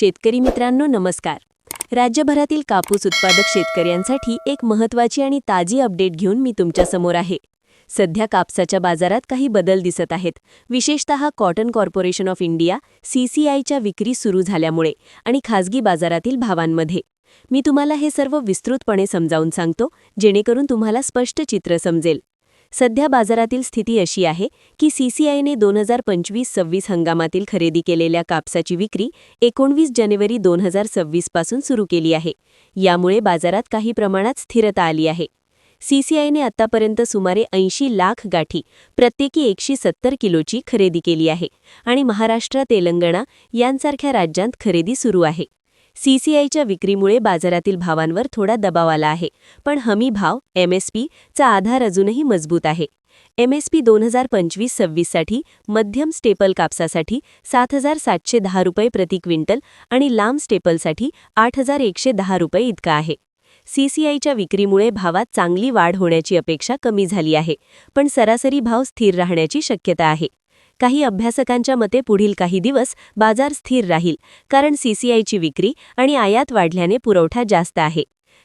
शेतकरी मित्रांनो नमस्कार. राज्यभरातील कापूस उत्पादक शेतकऱ्यांसाठी एक महत्त्वाची आणि ताजी अपडेट घेऊन मी तुमच्यासमोर आहे. सध्या कापसाच्या बाजारात काही बदल दिसत आहेत. विशेषतः कॉटन कॉर्पोरेशन ऑफ इंडिया सीसीआयच्या विक्री सुरू झाल्यामुळे आणि खासगी बाजारातील भावांमध्ये. मी तुम्हाला हे सर्व विस्तृतपणे समजावून सांगतो जेणेकरून तुम्हाला स्पष्ट चित्र समजेल. सध्या बाजारातील स्थिती अशी आहे की सीसीआयने दोन हजार पंचवीस सव्वीस हंगामातील खरेदी केलेल्या कापसाची विक्री एकोणवीस जानेवारी दोन हजार सव्वीसपासून सुरू केली आहे. यामुळे बाजारात काही प्रमाणात स्थिरता आली आहे. सीसीआयने आतापर्यंत सुमारे ऐंशी लाख गाठी प्रत्येकी एकशे सत्तर किलोची खरेदी केली आहे आणि महाराष्ट्र तेलंगणा यांसारख्या राज्यांत खरेदी सुरू आहे. सीसीआयच्या विक्रीमुळे बाजारातील भावांवर थोडा दबाव आला आहे. पण हमी भाव एमएसपी चा आधार अजूनही मजबूत आहे. एमएसपी दोन हजार पंचवीस सव्वीससाठी मध्यम स्टेपल कापसासाठी सात हजार सातशे दहा रुपये प्रति क्विंटल आणि लांब स्टेपलसाठी आठ हजार एकशे दहा रुपये इतका आहे. सीसीआयच्या विक्रीमुळे भावात चांगली वाढ होण्याची अपेक्षा कमी झाली आहे. पण सरासरी भाव स्थिर राहण्याची शक्यता आहे. काही अभ्यासकांच्या मते पुढील काही दिवस बाजार स्थिर राहील कारण सीसीआयची विक्री आणि आयात वाढल्याने पुरवठा जास्त आहे.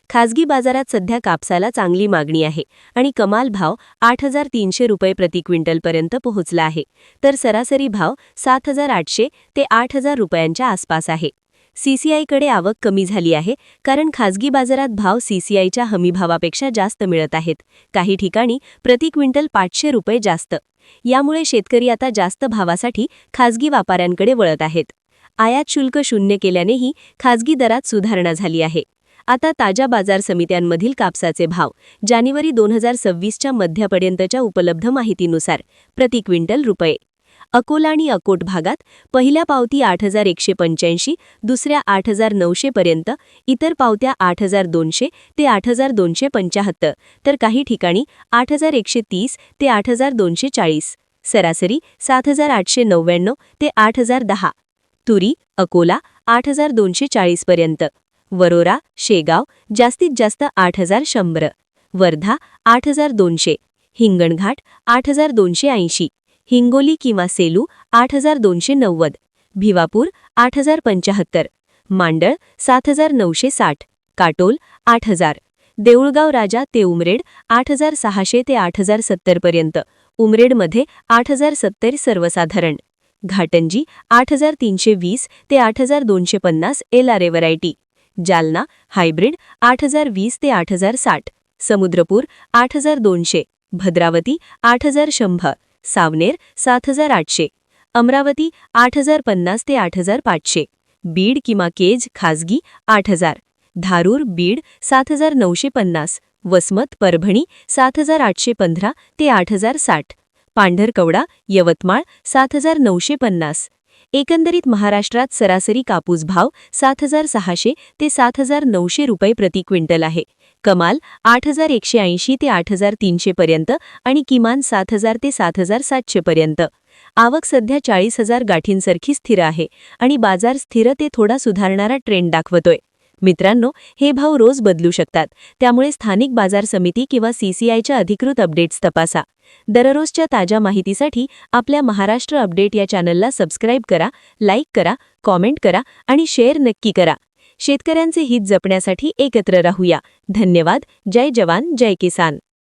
खासगी बाजारात सध्या कापसाला चांगली मागणी आहे आणि कमाल भाव आठ हजार तीनशे रुपये प्रति क्विंटलपर्यंत पोहोचला आहे तर सरासरी भाव सात हजार आठशे ते आठ हजार रुपयांच्या आसपास आहे. सीसीआयकडे आवक कमी झाली आहे कारण खासगी बाजारात भाव सीसीआयच्या हमीभावापेक्षा जास्त मिळत आहेत. काही ठिकाणी प्रति क्विंटल पाचशे रुपये जास्त. यामुळे शेतकरी आता जास्त भावासाठी खासगी व्यापाऱ्यांकडे वळत आहेत. आयात शुल्क शून्य केल्यानेही खासगी दरात सुधारणा झाली आहे. आता ताज्या बाजार समित्यांमधील कापसाचे भाव जानेवारी दोन हजार सव्वीसच्या मध्यापर्यंतच्या उपलब्ध माहितीनुसार प्रति क्विंटल रुपये. अकोला आणि अकोट भागात पहिल्या पावती आठ हजार एकशे पंच्याऐंशी दुसऱ्या आठ हजार नऊशेपर्यंत इतर पावत्या आठ हजार दोनशे ते आठ हजार दोनशे पंचाहत्तर तर काही ठिकाणी आठ हजार एकशे तीस ते आठ हजार दोनशे चाळीस सरासरी सात हजार आठशे नव्याण्णव ते आठ हजार दहा तुरी अकोला आठ हजार दोनशे चाळीसपर्यंत वरोरा शेगाव जास्तीत जास्त आठ हजार शंभर वर्धा आठ हजार दोनशे हिंगणघाट आठ हजार दोनशे ऐंशी हिंगोली किंवा सेलू आठ हजार दोनशे नव्वद भिवापूर आठ हजार पंचाहत्तर मांडळ सात हजार नऊशे साठ काटोल आठ हजार देऊळगाव राजा ते उमरेड आठ हजार सहाशे ते आठ हजार सत्तरपर्यंत उमरेडमध्ये आठ हजार सत्तर सर्वसाधारण घाटंजी आठ हजार तीनशे वीस ते आठ हजार दोनशे पन्नास L R A variety Jalna hybrid आठ हजार वीस ते आठ हजार साठ समुद्रपूर आठ हजार दोनशे भद्रावती आठ हजार शंभर सावनेर सात हजार आठशे. अमरावती आठ हजार पन्नास ते आठ हजार पाचशे. बीड किंवा केज खाजगी आठ हजार. धारूर बीड सात हजार नऊशे पन्नास. वसमत परभणी सात हजार आठशे पंधरा ते आठ हजार साठ. पांढरकवडा यवतमाळ सात हजार नऊशे पन्नास. एकंदरीत महाराष्ट्रात सरासरी कापूस भाव सात हजार सहाशे ते सात हजार नऊशे रुपये प्रति क्विंटल आहे. कमाल आठ हजार एकशे ऐंशी ते आठ हजार तीनशे पर्यंत आणि किमान सात हजार ते सात हजार सातशे पर्यंत आवक सध्या चाळीस हजार गाठींसारखी स्थिर आहे आणि बाजार स्थिर ते थोडा सुधारणारा ट्रेंड दाखवतोय. मित्रांनो हे भाव रोज बदलू शकतात. त्यामुळे स्थानिक बाजार समिती किंवा सीसीआयच्या अधिकृत अपडेट्स तपासा. दररोजच्या ताज्या माहितीसाठी आपल्या महाराष्ट्र अपडेट या चॅनलला सबस्क्राईब करा लाईक करा कॉमेंट करा आणि शेअर नक्की करा. शेतकऱ्यांचे हित जपण्यासाठी एकत्र राहूया. धन्यवाद. जय जवान जय किसान.